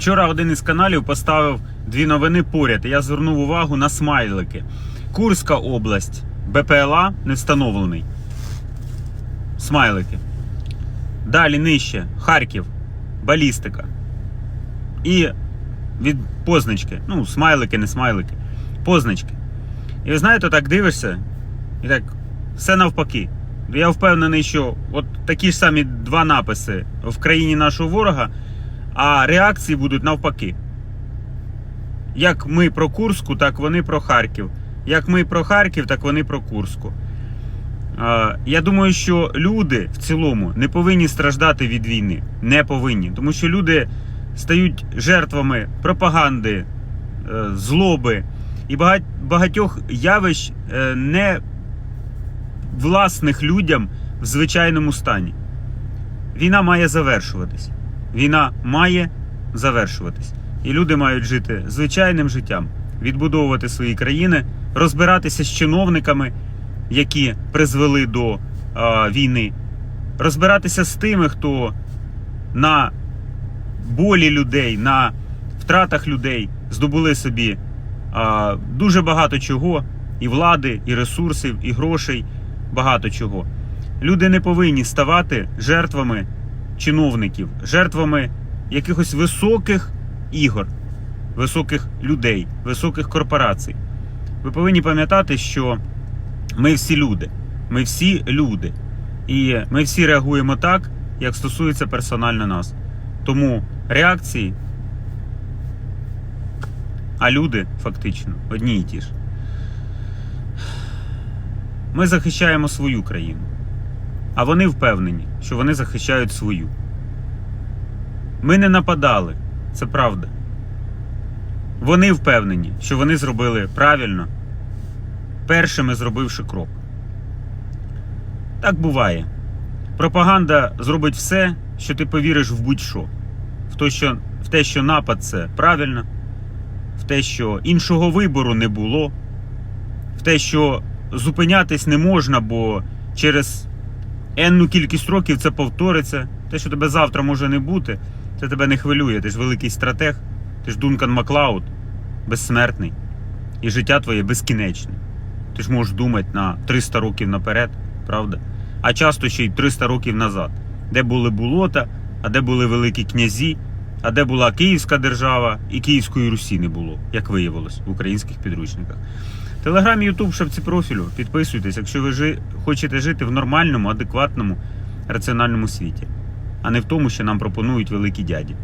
Вчора один із каналів поставив дві новини поряд. Я звернув увагу на смайлики. Курська область, БПЛА не встановлений. Смайлики. Далі нижче Харків, балістика. І від позначки. Ну, смайлики, не смайлики. Позначки. І ви знаєте, так дивишся, і так, все навпаки. Я впевнений, що от такі ж самі два написи в країні нашого ворога, а реакції будуть навпаки. Як ми про Курську, так вони про Харків. Як ми про Харків, так вони про Курську. Я думаю, що люди в цілому не повинні страждати від війни. Не повинні. Тому що люди стають жертвами пропаганди, е, злоби і багатьох явищ е, не власних людям в звичайному стані. Війна має завершуватись. Війна має завершуватись. І люди мають жити звичайним життям, відбудовувати свої країни, розбиратися з чиновниками, які призвели до а, війни, розбиратися з тими, хто на болі людей, на втратах людей здобули собі а, дуже багато чого, і влади, і ресурсів, і грошей, багато чого. Люди не повинні ставати жертвами чиновників, жертвами якихось високих ігор, високих людей, високих корпорацій. Ви повинні пам'ятати, що ми всі люди. Ми всі люди. І ми всі реагуємо так, як стосується персонально нас. Тому реакції, а люди фактично одні і ті ж. Ми захищаємо свою країну. А вони впевнені, що вони захищають свою. Ми не нападали, це правда. Вони впевнені, що вони зробили правильно, першими зробивши крок. Так буває. Пропаганда зробить все, що ти повіриш в будь-що. В те, що, в те, що напад це правильно, в те, що іншого вибору не було, в те, що зупинятись не можна, бо через енну кількість років це повториться. Те, що тебе завтра може не бути, це тебе не хвилює. Ти ж великий стратег, ти ж Дункан Маклауд, безсмертний. І життя твоє безкінечне. Ти ж можеш думати на 300 років наперед, правда? А часто ще й 300 років назад. Де були болота, а де були великі князі, а де була Київська держава і Київської Русі не було, як виявилось в українських підручниках. Телеграм, Ютуб, шапці профілю. Підписуйтесь, якщо ви жи... хочете жити в нормальному, адекватному, раціональному світі, а не в тому, що нам пропонують великі дяді.